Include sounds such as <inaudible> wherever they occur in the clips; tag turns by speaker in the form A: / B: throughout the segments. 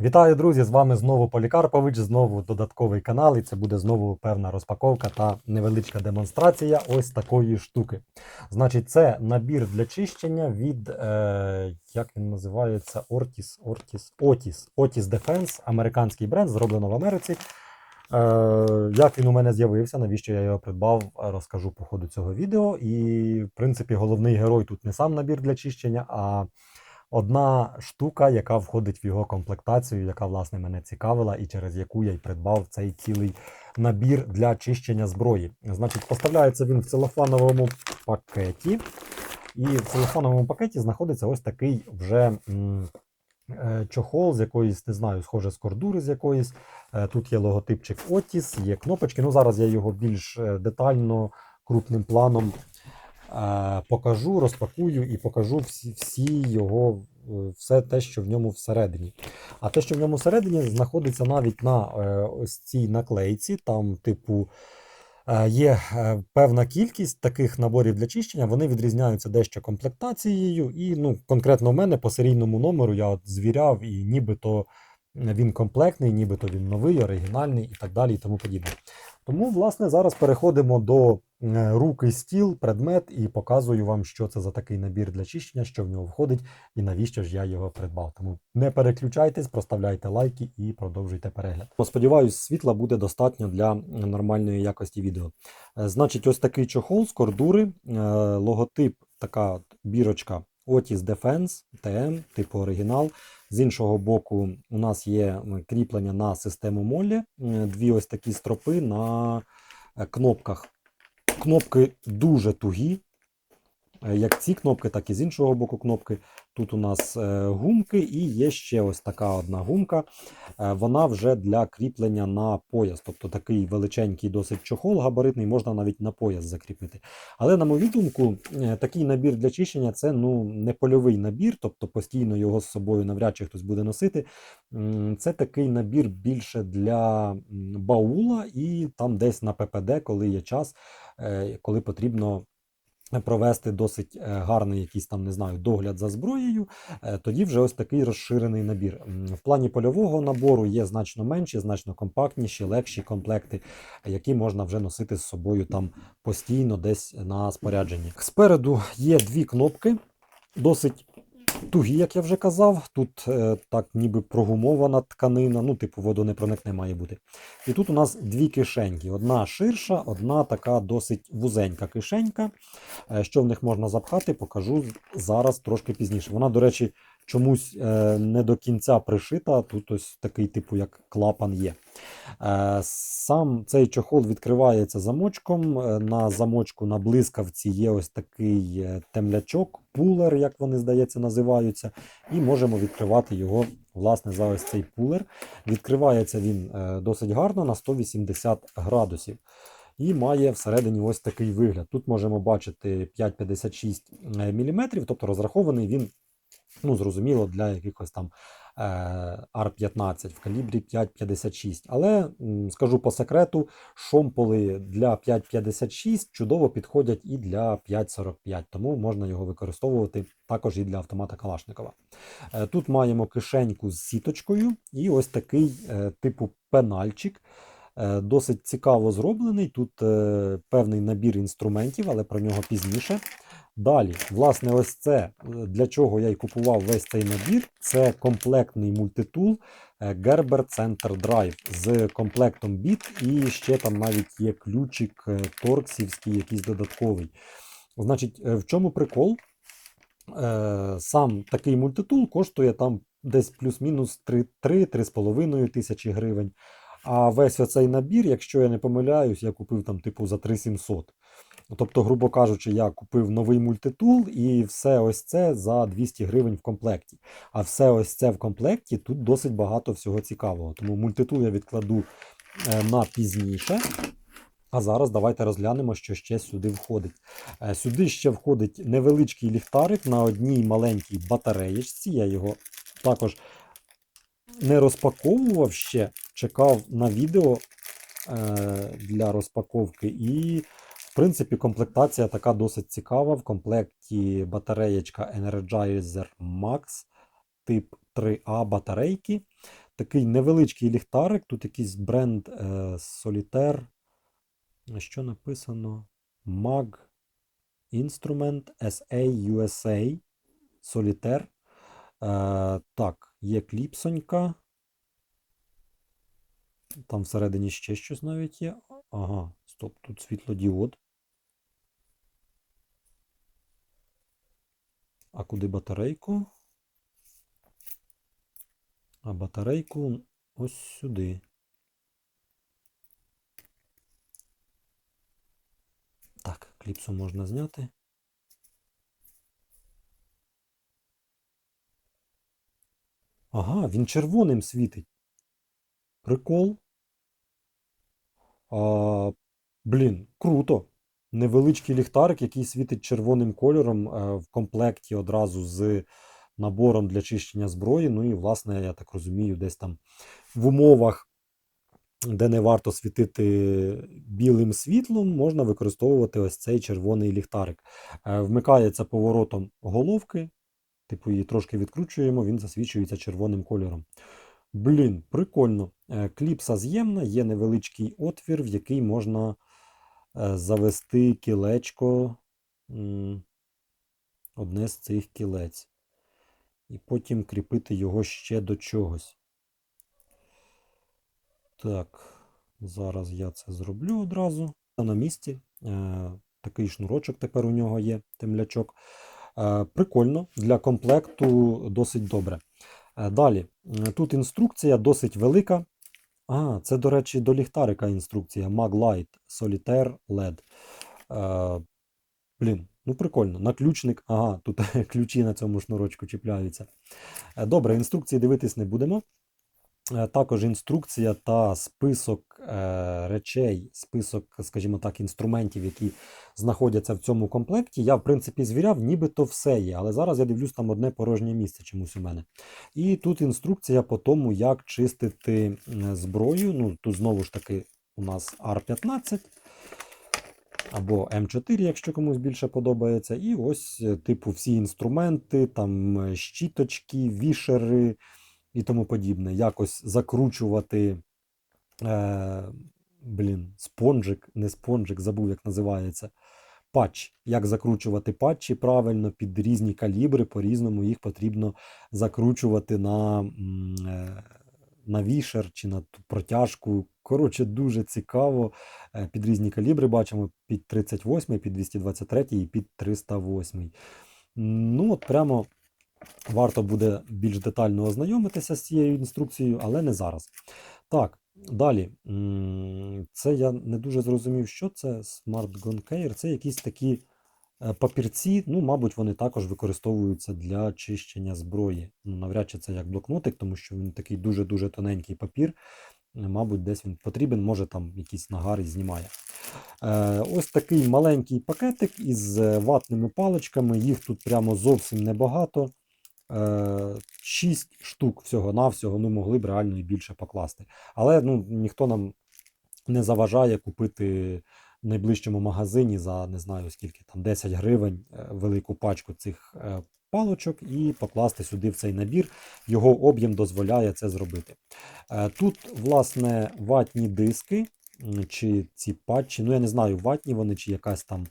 A: Вітаю, друзі! З вами знову Полікарпович, знову додатковий канал, і це буде знову певна розпаковка та невеличка демонстрація ось такої штуки. Значить, це набір для чищення від, е, як він називається, Ortis, Ortis, Otis, Otis Defense, американський бренд, зроблено в Америці. Е, як він у мене з'явився, навіщо я його придбав, розкажу по ходу цього відео. І, в принципі, головний герой тут не сам набір для чищення, а одна штука, яка входить в його комплектацію, яка власне мене цікавила, і через яку я й придбав цей цілий набір для чищення зброї. Значить, поставляється він в целофановому пакеті. І в целофановому пакеті знаходиться ось такий вже е, чохол з якоїсь, не знаю, схоже з кордури з якоїсь. Е, Тут є логотипчик Otis, є кнопочки. Ну, зараз я його більш е, детально, крупним планом покажу, розпакую і покажу всі, всі його, е, все те, що в ньому всередині. А те, що в ньому всередині, знаходиться навіть на е, ось цій наклейці, там, типу. е, Є певна кількість таких наборів для чищення, вони відрізняються дещо комплектацією, і ну, конкретно в мене по серійному номеру я от звіряв, і нібито він комплектний, нібито він новий, оригінальний і так далі, і тому подібне. Тому, власне, зараз переходимо до руки стіл, предмет, і показую вам, що це за такий набір для чищення, що в нього входить, і навіщо ж я його придбав. Тому не переключайтесь, проставляйте лайки і продовжуйте перегляд. Сподіваюсь, світла буде достатньо для нормальної якості відео. Е, Значить, ось такий чохол з кордури, е, логотип, така бірочка Otis Defense TM, типу оригінал. З іншого боку, у нас є кріплення на систему Моллі, е, дві ось такі стропи на е, кнопках. Кнопки дуже тугі, е, як ці кнопки, так і з іншого боку кнопки. Тут у нас е, гумки, і є ще ось така одна гумка. Е, Вона вже для кріплення на пояс. Тобто такий величенький досить чохол габаритний, можна навіть на пояс закріпити. Але, на мою думку, е, такий набір для чищення це ну, не польовий набір, тобто постійно його з собою навряд чи хтось буде носити. Це такий набір більше для баула і там десь на ППД, коли є час, коли потрібно. Провести досить е, гарний якийсь там, не знаю, догляд за зброєю, е, тоді вже ось такий розширений набір. В плані польового набору є значно менші, значно компактніші, легші комплекти, які можна вже носити з собою там постійно десь на спорядженні. Спереду є дві кнопки, досить тугі, як я вже казав. Тут е, так ніби прогумована тканина, ну, типу, водонепроникне має бути. І тут у нас дві кишеньки: одна ширша, одна така досить вузенька кишенька. Е, Що в них можна запхати, покажу зараз трошки пізніше. Вона, до речі, чомусь е, не до кінця пришита. Тут ось такий, типу, як клапан є. Е, Сам цей чохол відкривається замочком. Е, На замочку на блискавці є ось такий е, темлячок, пулер, як вони, здається, називаються. І можемо відкривати його власне за ось цей пулер. Відкривається він е, досить гарно на 180 градусів. І має всередині ось такий вигляд. Тут можемо бачити 5,56 мм, тобто розрахований він, ну, зрозуміло, для якихось там е, R15 в калібрі 5,56. Але скажу по секрету, шомполи для 5,56 чудово підходять і для 5,45, тому можна його використовувати також і для автомата Калашникова. Е, Тут маємо кишеньку з сіточкою і ось такий е, типу пенальчик. Е, Досить цікаво зроблений. Тут е, певний набір інструментів, але про нього пізніше. Далі, власне, ось це е, для чого я й купував весь цей набір. Це комплектний мультитул е, Gerber Center Drive з комплектом біт, і ще там навіть є ключик е, торксівський, якийсь додатковий. Значить, в чому прикол? Сам такий мультитул коштує там десь плюс-мінус 3-3,5 тисячі гривень. А весь оцей набір, якщо я не помиляюсь, я купив там типу за 3700. Тобто, грубо кажучи, я купив новий мультитул і все ось це за 200 гривень в комплекті. А все ось це в комплекті тут досить багато всього цікавого. Тому мультитул я відкладу е, на пізніше. А зараз давайте розглянемо, що ще сюди входить. Е, Сюди ще входить невеличкий ліхтарик на одній маленькій батареєчці. Я його також не розпаковував ще, чекав на відео е, для розпаковки. І, принципі, комплектація така досить цікава. В комплекті батареєчка Energizer Max тип 3А батарейки. такий невеличкий ліхтарик. Тут якийсь бренд е, Solitaire. Що написано? Mag Instrument SA USA Solitaire. Е, так, є кліпсонька. Там всередині ще щось навіть є. Ага, стоп, тут світлодіод. А куди батарейку? А батарейку ось сюди. Так, кліпсу можна зняти. Ага, він червоним світить. Прикол. А, блін, круто. Невеличкий ліхтарик, який світить червоним кольором е, в комплекті одразу з набором для чищення зброї. Ну і, власне, я так розумію, десь там в умовах, де не варто світити білим світлом, можна використовувати ось цей червоний ліхтарик. Е, Вмикається поворотом головки, типу її трошки відкручуємо, він засвічується червоним кольором. Блін, прикольно. Е, Кліпса з'ємна, є невеличкий отвір, в який можна завести кілечко, одне з цих кілець. І потім кріпити його ще до чогось. Так, зараз я це зроблю одразу. На місці. Е, Такий шнурочок тепер у нього є, темлячок. Е, Прикольно, для комплекту досить добре. Е, Далі, тут інструкція досить велика. А, це, до речі, до ліхтарика інструкція Maglite Solitaire LED. Е, блін, ну прикольно. Наключник. Ага, тут <laughs> ключі на цьому шнурочку чіпляються. Е, Добре, інструкції дивитись не будемо. Е, Також інструкція та список е, речей, список, скажімо так, інструментів, які знаходяться в цьому комплекті. Я, в принципі, звіряв, нібито все є, але зараз я дивлюсь там одне порожнє місце чомусь у мене. І тут інструкція по тому, як чистити зброю. Ну, тут знову ж таки у нас R15 або М4, якщо комусь більше подобається. І ось, е, типу, всі інструменти, там щіточки, вішери і тому подібне. Якось закручувати. Е, блін, спонжик, не спонжик, забув, як називається. Патч. Як закручувати патчі правильно під різні калібри, по-різному їх потрібно закручувати на, е, на вішер чи на протяжку. Коротше, дуже цікаво. Е, Під різні калібри бачимо під 38, під 223 і під 308. Ну, от прямо варто буде більш детально ознайомитися з цією інструкцією, але не зараз. Так, далі. Це я не дуже зрозумів, що це Smart Gun Care. Це якісь такі е, папірці. Ну, мабуть, вони також використовуються для чищення зброї. Ну, навряд чи це як блокнотик, тому що він такий дуже-дуже тоненький папір. Мабуть, десь він потрібен, може там якісь нагари знімає. Е, ось такий маленький пакетик із е, ватними паличками. Їх тут прямо зовсім небагато. Е, Шість штук всього-навсього, ну могли б реально і більше покласти. Але ну, ніхто нам не заважає купити в найближчому магазині за не знаю скільки там 10 гривень е, велику пачку цих е, палочок і покласти сюди в цей набір. Його об'єм дозволяє це зробити. Е, Тут, власне, ватні диски чи ці патчі. Ну, я не знаю, ватні вони чи якась там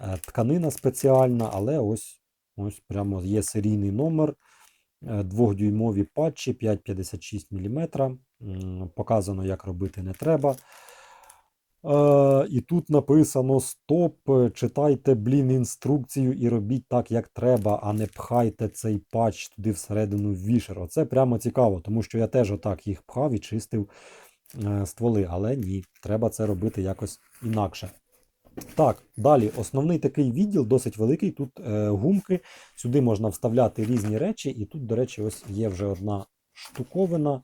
A: е, тканина спеціальна, але ось, ось прямо є серійний номер. е, Двохдюймові патчі 5,56 мм. Показано, як робити не треба. Е, і тут написано: Стоп, читайте, блін, інструкцію і робіть так, як треба, а не пхайте цей патч туди всередину в вішер. Оце прямо цікаво, тому що я теж отак їх пхав і чистив е, стволи, але ні, треба це робити якось інакше. Так, далі основний такий відділ, досить великий. Тут е, гумки. Сюди можна вставляти різні речі, і тут, до речі, ось є вже одна штуковина.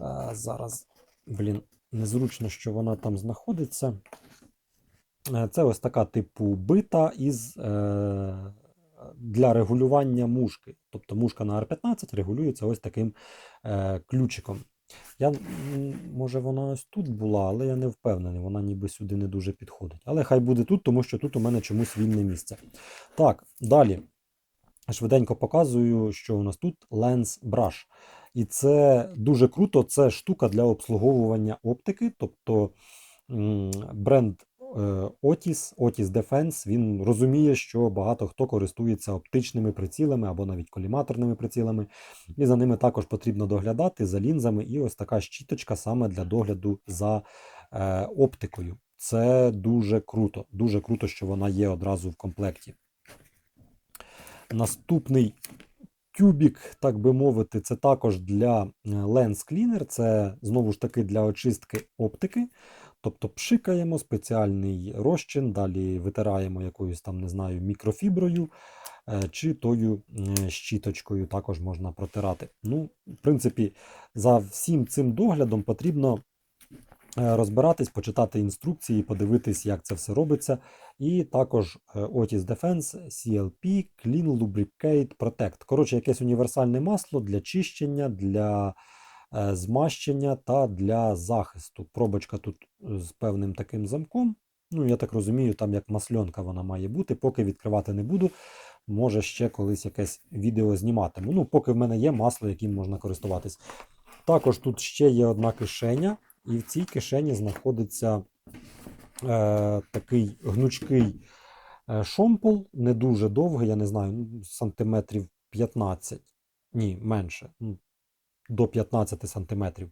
A: Е, зараз, блін, незручно, що вона там знаходиться. Е, Це ось така типу бита із, е, для регулювання мушки. Тобто мушка на R15 регулюється ось таким е, ключиком. Я, може, вона ось тут була, але я не впевнений, вона ніби сюди не дуже підходить. Але хай буде тут, тому що тут у мене чомусь вільне місце. Так, далі. Швиденько показую, що у нас тут Lens Brush. І це дуже круто. Це штука для обслуговування оптики. Тобто бренд Otis, Otis Defense, він розуміє, що багато хто користується оптичними прицілами або навіть коліматорними прицілами. І за ними також потрібно доглядати за лінзами. І ось така щіточка саме для догляду за е, оптикою. Це дуже круто. Дуже круто, що вона є одразу в комплекті. Наступний тюбік, так би мовити, це також для е, Lens Cleaner, це знову ж таки для очистки оптики. Тобто пшикаємо спеціальний розчин, далі витираємо якоюсь там, не знаю, мікрофіброю е, чи тою е, щіточкою також можна протирати. Ну, в принципі, за всім цим доглядом потрібно е, розбиратись, почитати інструкції, подивитись, як це все робиться. І також Otis Defense CLP Clean Lubricate Protect. Коротше, якесь універсальне масло для чищення, для змащення та для захисту. Пробочка тут е, з певним таким замком. Ну, я так розумію, там як масльонка вона має бути. Поки відкривати не буду. Може ще колись якесь відео зніматиму. Ну, поки в мене є масло, яким можна користуватись. Також тут ще є одна кишеня, і в цій кишені знаходиться е, такий гнучкий е, шомпол, не дуже довгий, я не знаю, сантиметрів 15, ні, менше, до 15 сантиметрів.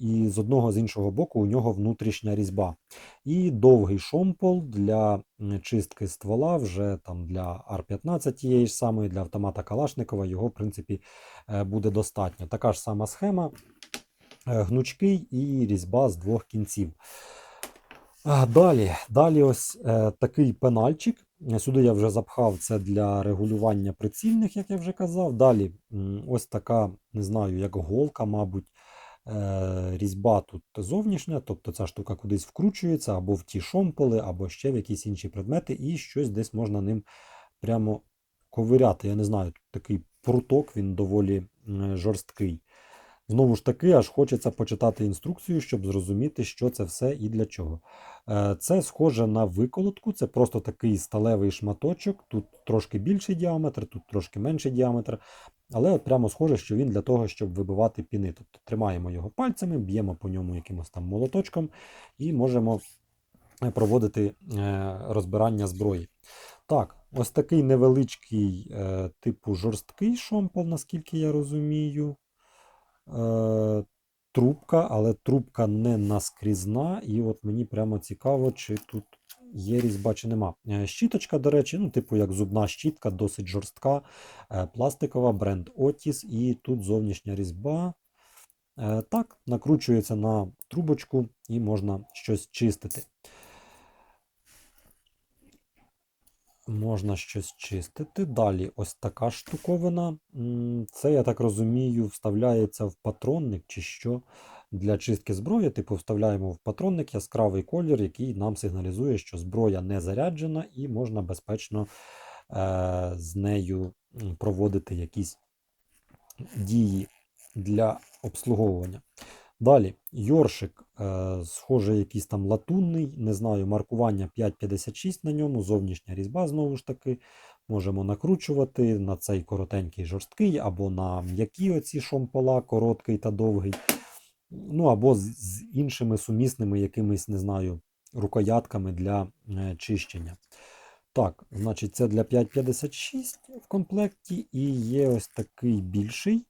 A: І з одного з іншого боку у нього внутрішня різьба. І довгий шомпол для чистки ствола, вже там для Ар-15 тієї ж самої, для автомата Калашникова, його, в принципі, е, буде достатньо. Така ж сама схема, е, гнучкий і різьба з двох кінців. Далі, далі ось е, такий пенальчик. Сюди я вже запхав це для регулювання прицільних, як я вже казав. Далі ось така, не знаю, як голка, мабуть, е, різьба тут зовнішня, тобто ця штука кудись вкручується або в ті шомполи, або ще в якісь інші предмети, і щось десь можна ним прямо ковиряти. Я не знаю, такий пруток, він доволі жорсткий. Знову ж таки, аж хочеться почитати інструкцію, щоб зрозуміти, що це все і для чого. Е, Це схоже на виколотку, це просто такий сталевий шматочок. Тут трошки більший діаметр, тут трошки менший діаметр. Але от прямо схоже, що він для того, щоб вибивати піни. Тобто тримаємо його пальцями, б'ємо по ньому якимось там молоточком і можемо е, проводити е, розбирання зброї. Так, ось такий невеличкий, типу жорсткий шомпол, наскільки я розумію трубка, але трубка не наскрізна. І от мені прямо цікаво, чи тут є різьба, чи нема. Е, Щіточка, до речі, ну, типу як зубна щітка, досить жорстка, е, пластикова, бренд Otis, і тут зовнішня різьба. Е, Так, накручується на трубочку і можна щось чистити. Можна щось чистити. Далі ось така штуковина. Це, я так розумію, вставляється в патронник чи що для чистки зброї. Типу, вставляємо в патронник яскравий колір, який нам сигналізує, що зброя не заряджена, і можна безпечно е, з нею проводити якісь дії для обслуговування. Далі, йоршик, е, схоже, якийсь там латунний, не знаю, маркування 5,56 на ньому, зовнішня різьба знову ж таки. Можемо накручувати на цей коротенький жорсткий, або на м'які оці шомпола, короткий та довгий. Ну, або з, іншими сумісними якимись, не знаю, рукоятками для е, чищення. Так, значить, це для 5,56 в комплекті, і є ось такий більший.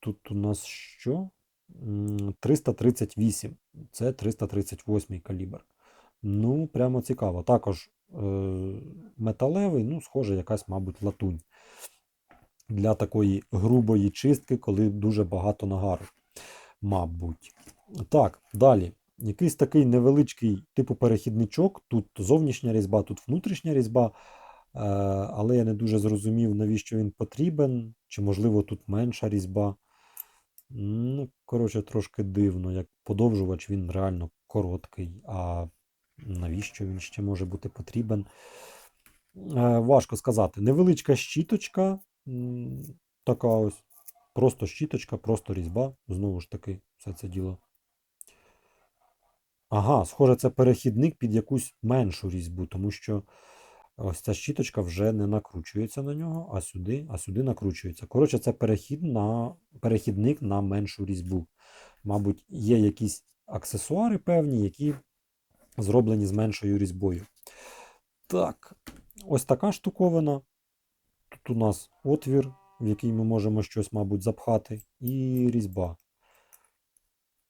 A: Тут у нас що? М, 338. Це 338 калібр. Ну, прямо цікаво. Також е, металевий, ну, схоже, якась, мабуть, латунь. Для такої грубої чистки, коли дуже багато нагару. Мабуть. Так, далі. Якийсь такий невеличкий типу перехідничок. Тут зовнішня різьба, тут внутрішня різьба. Е, але я не дуже зрозумів, навіщо він потрібен, чи, можливо, тут менша різьба. Ну, коротше, трошки дивно, як подовжувач він реально короткий. А навіщо він ще може бути потрібен? Е, важко сказати. Невеличка щіточка. Така ось. Просто щіточка, просто різьба. Знову ж таки, все це діло. Ага, схоже, це перехідник під якусь меншу різьбу, тому що Ось ця щіточка вже не накручується на нього, а сюди, а сюди накручується. Коротше, це перехід на, перехідник на меншу різьбу. Мабуть, є якісь аксесуари певні, які зроблені з меншою різьбою. Так, ось така штуковина. Тут у нас отвір, в який ми можемо щось, мабуть, запхати, і різьба.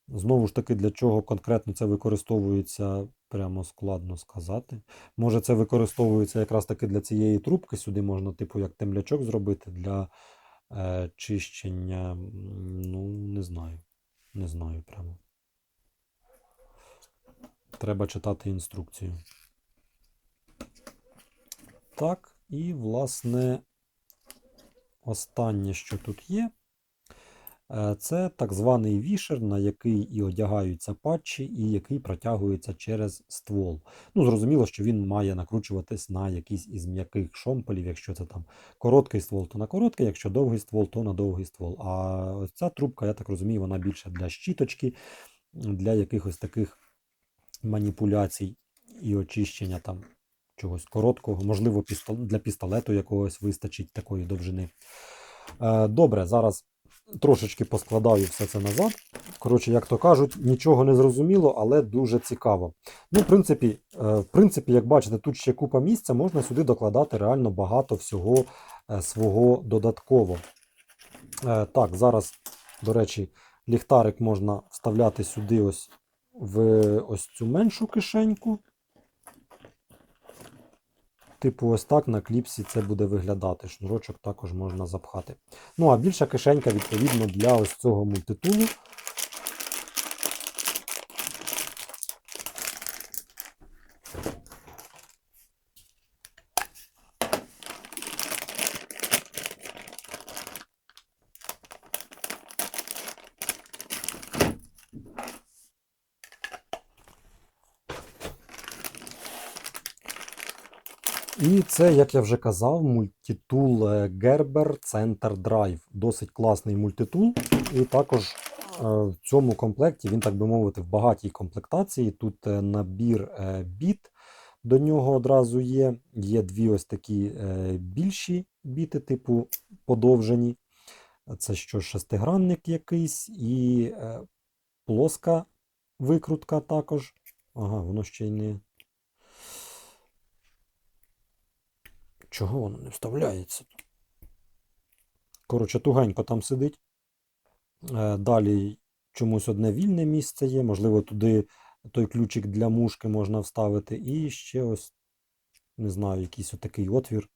A: Знову ж таки, для чого конкретно це використовується, прямо складно сказати. Може, це використовується якраз таки для цієї трубки. Сюди можна, типу, як темлячок зробити для е, чищення. Ну, не знаю. Не знаю прямо. Треба читати інструкцію. Так, і, власне, останнє, що тут є, це так званий вішер, на який і одягаються патчі, і який протягується через ствол. Ну, зрозуміло, що він має накручуватись на якийсь із м'яких шомполів, якщо це там короткий ствол, то на короткий, якщо довгий ствол, то на довгий ствол. А ось ця трубка, я так розумію, вона більше для щіточки, для якихось таких маніпуляцій і очищення там чогось короткого, можливо, для пістолету якогось вистачить такої довжини. Е, Добре, зараз трошечки поскладаю все це назад. Коротше, як то кажуть, нічого не зрозуміло, але дуже цікаво. Ну, в принципі, е, в принципі, як бачите, тут ще купа місця, можна сюди докладати реально багато всього е, свого додатково. Е, Так, зараз, до речі, ліхтарик можна вставляти сюди ось в ось цю меншу кишеньку. Типу, ось так на кліпсі це буде виглядати. Шнурочок також можна запхати. Ну, а більша кишенька, відповідно, для ось цього мультитулу. І це, як я вже казав, мультитул е, Gerber Center Drive. Досить класний мультитул. І також е, в цьому комплекті він, так би мовити, в багатій комплектації. Тут е, набір біт до нього одразу є. Є дві ось такі більші біти, типу подовжені. Це що, шестигранник якийсь, і плоска викрутка також. Ага, воно ще й не. Чого воно не вставляється? Коротше, тугенько там сидить. Е, Далі чомусь одне вільне місце є. Можливо, туди той ключик для мушки можна вставити. І ще ось, не знаю, якийсь отакий отвір.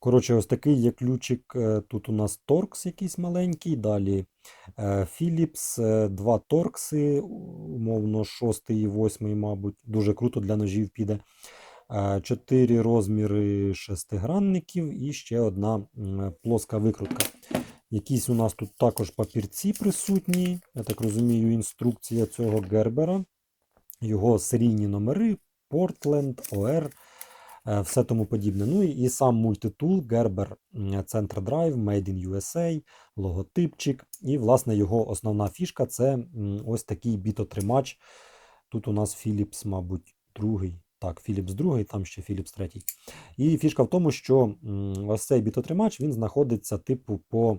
A: Коротше, ось такий є ключик. е, Тут у нас торкс якийсь маленький. Далі е, Philips, два торкси, умовно, шостий і восьмий, мабуть. Дуже круто для ножів піде. Е, Чотири розміри шестигранників і ще одна плоска викрутка. Якісь у нас тут також папірці присутні. Я так розумію, інструкція цього Гербера. Його серійні номери, Portland, OR, е, все тому подібне. Ну і, сам мультитул Gerber Center Drive, Made in USA, логотипчик. І, власне, його основна фішка це ось такий бітотримач. Тут у нас Philips, мабуть, другий. Так, Philips другий, там ще Philips третій. І фішка в тому, що ось цей бітотримач він знаходиться типу по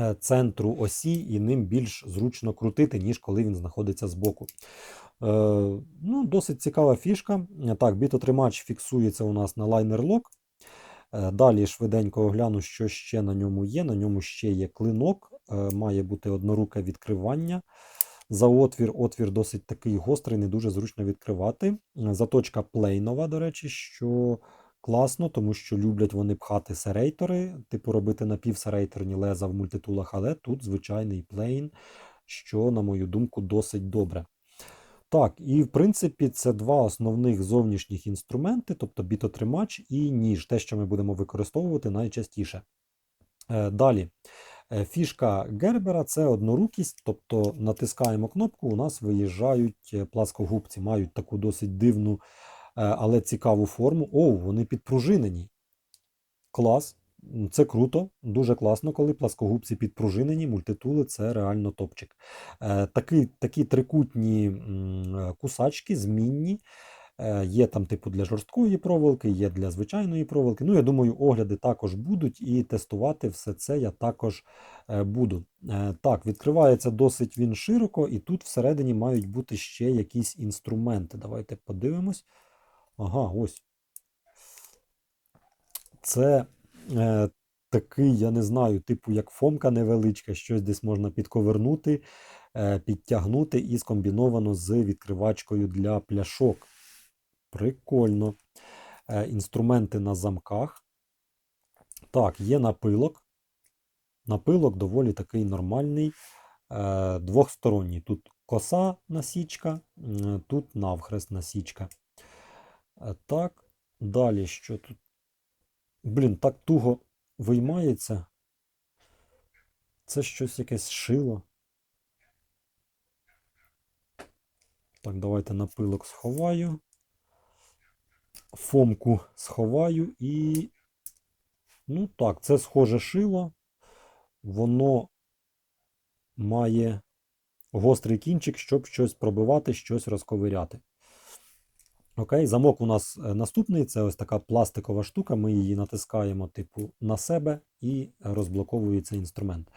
A: е, центру осі, і ним більш зручно крутити, ніж коли він знаходиться збоку. Е, ну, Досить цікава фішка. Так, бітотримач фіксується у нас на лайнер-лок. Е, Далі швиденько огляну, що ще на ньому є. На ньому ще є клинок, е, має бути одноруке відкривання. За отвір, отвір досить такий гострий, не дуже зручно відкривати. Е, Заточка плейнова, до речі, що класно, тому що люблять вони пхати серейтори, типу робити напівсерейторні леза в мультитулах, але тут звичайний плейн, що, на мою думку, досить добре. Так, і в принципі це два основних зовнішніх інструменти, тобто бітотримач і ніж, те, що ми будемо використовувати найчастіше. Е, Далі. Е, Фішка Гербера це однорукість, тобто натискаємо кнопку, у нас виїжджають е, пласкогубці, мають таку досить дивну, е, але цікаву форму. О, вони підпружинені. Клас. Це круто, дуже класно, коли пласкогубці підпружинені, мультитули це реально топчик. Такі, такі трикутні кусачки, змінні. Е, Є там типу для жорсткої проволоки, є для звичайної проволоки. Ну, я думаю, огляди також будуть, і тестувати все це я також е, буду. Е, Так, відкривається досить він широко, і тут всередині мають бути ще якісь інструменти. Давайте подивимось. Ага, ось. Це е, такий, я не знаю, типу як фомка невеличка, щось десь можна підковернути, е, підтягнути і скомбіновано з відкривачкою для пляшок. Прикольно. Е, інструменти на замках. Так, є напилок. Напилок доволі такий нормальний, е, двохсторонній. Тут коса насічка, тут навхрест насічка. Е, Так, далі що тут? Блін, так туго виймається. Це щось якесь шило. Так, давайте напилок сховаю. Фомку сховаю і. Ну так, це схоже шило. Воно має гострий кінчик, щоб щось пробивати, щось розковиряти. Окей, замок у нас е, наступний. Це ось така пластикова штука. Ми її натискаємо, типу, на себе і розблоковується інструмент.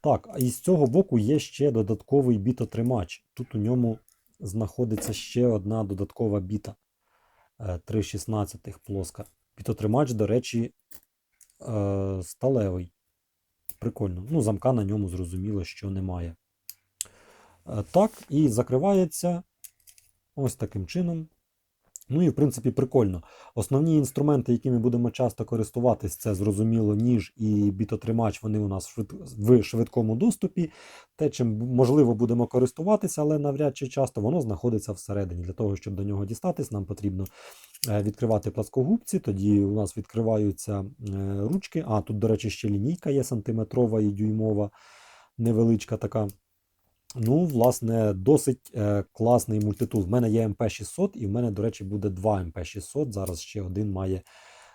A: Так, а із цього боку є ще додатковий бітотримач. Тут у ньому знаходиться ще одна додаткова біта. 3,16 плоска. Бітотримач, до речі, е, сталевий. Прикольно. Ну, замка на ньому зрозуміло, що немає. Е, Так, і закривається ось таким чином. Ну і в принципі прикольно. Основні інструменти, якими будемо часто користуватись, це зрозуміло ніж і бітотримач, вони у нас в швидкому доступі. Те, чим можливо будемо користуватися, але навряд чи часто, воно знаходиться всередині. Для того, щоб до нього дістатись, нам потрібно е, відкривати пласкогубці, тоді у нас відкриваються е, ручки. А, тут, до речі, ще лінійка є сантиметрова і дюймова, невеличка така. Ну, власне, досить е, класний мультитул. В мене є МП600, і в мене, до речі, буде два МП600. Зараз ще один має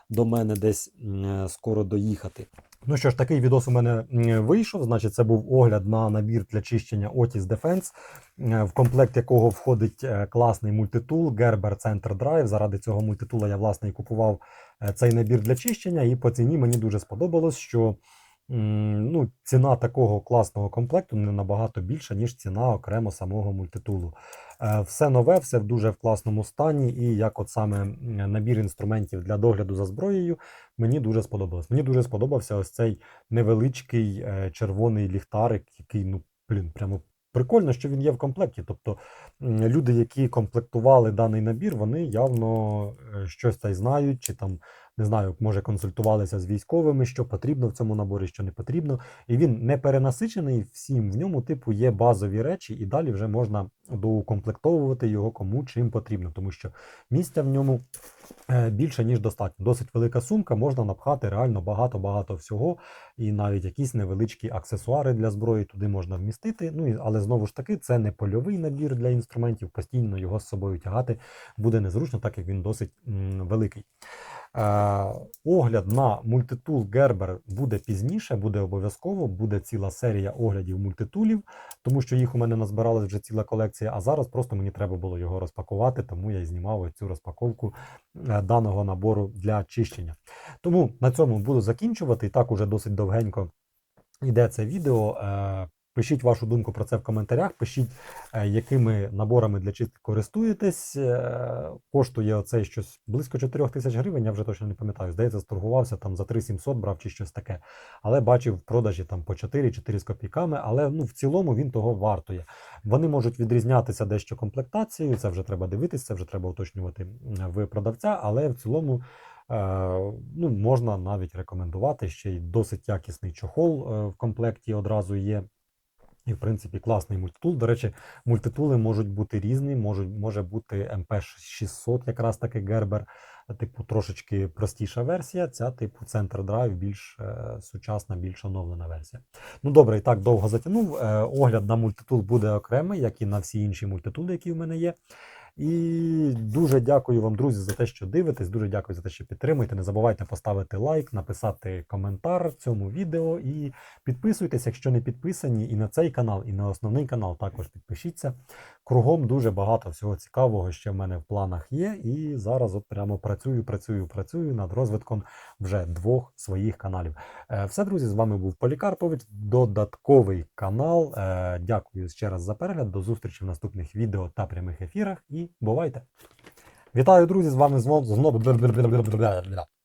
A: до мене десь е, скоро доїхати. Ну що ж, такий відос у мене вийшов. Значить, це був огляд на набір для чищення Otis Defense, е, в комплект якого входить е, класний мультитул Gerber Center Drive. Заради цього мультитула я власне і купував е, цей набір для чищення, і по ціні мені дуже сподобалось, що ну, ціна такого класного комплекту не набагато більша, ніж ціна окремо самого мультитулу. Е, Все нове, все в дуже в класному стані, і як от саме набір інструментів для догляду за зброєю мені дуже сподобалось. Мені дуже сподобався ось цей невеличкий е, червоний ліхтарик, який, ну, блін, прямо. Прикольно, що він є в комплекті. Тобто люди, які комплектували даний набір, вони явно е, щось та й знають, чи там не знаю, може консультувалися з військовими, що потрібно в цьому наборі, що не потрібно. І він не перенасичений всім. В ньому, типу, є базові речі, і далі вже можна доукомплектовувати його кому чим потрібно, тому що місця в ньому е, більше ніж достатньо. Досить велика сумка, можна напхати реально багато-багато всього, і навіть якісь невеличкі аксесуари для зброї туди можна вмістити. Ну але знову ж таки, це не польовий набір для інструментів. Постійно його з собою тягати буде незручно, так як він досить м, великий. Е, огляд на мультитул Gerber буде пізніше, буде обов'язково, буде ціла серія оглядів мультитулів, тому що їх у мене назбиралась вже ціла колекція, а зараз просто мені треба було його розпакувати, тому я і знімав цю розпаковку е, даного набору для чищення. Тому на цьому буду закінчувати. І так уже досить довгенько йде це відео. Пишіть вашу думку про це в коментарях. Пишіть, е, якими наборами для чистки користуєтесь. Е, Коштує оцей щось близько 4 тисяч гривень, я вже точно не пам'ятаю. Здається, сторгувався там за 3700 брав чи щось таке. Але бачив в продажі там по 4-4 з копійками. Але ну, в цілому він того вартує. Вони можуть відрізнятися дещо комплектацією. Це вже треба дивитися, це вже треба уточнювати в продавця, але в цілому. Е, Ну, можна навіть рекомендувати ще й досить якісний чохол в комплекті одразу є. І, в принципі, класний мультитул. До речі, мультитули можуть бути різні, можуть, може бути MP600, якраз таки Gerber, типу, трошечки простіша версія. Ця, типу, Center Drive, більш е, сучасна, більш оновлена версія. Ну, добре, і так довго затягнув. Е, огляд на мультитул буде окремий, як і на всі інші мультитули, які в мене є. І дуже дякую вам, друзі, за те, що дивитесь. Дуже дякую за те, що підтримуєте. Не забувайте поставити лайк, написати коментар цьому відео і підписуйтесь, якщо не підписані, і на цей канал, і на основний канал також підпишіться. Кругом дуже багато всього цікавого, що в мене в планах є. І зараз от прямо працюю, працюю, працюю над розвитком вже двох своїх каналів. Е, Все, друзі, з вами був Полікарпович, додатковий канал. Е, Дякую ще раз за перегляд. До зустрічі в наступних відео та прямих ефірах. І бувайте! Вітаю, друзі! З вами знову знову.